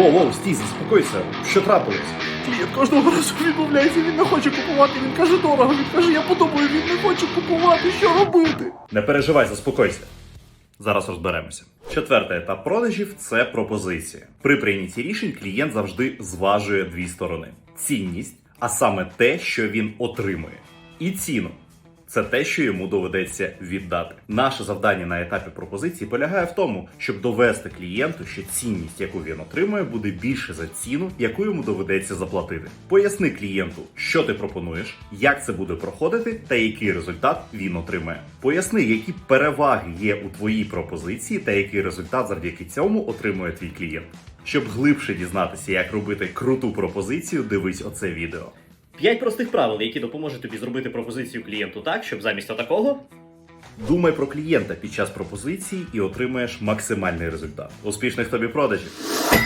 Воу, воу, стій, заспокойся. Що трапилось? Клієнт кожного разу відмовляється, він не хоче купувати, він каже дорого, він каже, я подумаю, він не хоче купувати, що робити? Не переживай, заспокойся. Зараз розберемося. Четвертий етап продажів це пропозиція. При прийнятті рішень клієнт завжди зважує дві сторони: цінність, а саме те, що він отримує, і ціну. Це те, що йому доведеться віддати. Наше завдання на етапі пропозиції полягає в тому, щоб довести клієнту, що цінність, яку він отримує, буде більше за ціну, яку йому доведеться заплатити. Поясни клієнту, що ти пропонуєш, як це буде проходити, та який результат він отримає. Поясни, які переваги є у твоїй пропозиції, та який результат завдяки цьому отримує твій клієнт. Щоб глибше дізнатися, як робити круту пропозицію, дивись оце відео. П'ять простих правил, які допоможуть тобі зробити пропозицію клієнту так, щоб замість такого Думай про клієнта під час пропозиції і отримаєш максимальний результат. Успішних тобі продажів!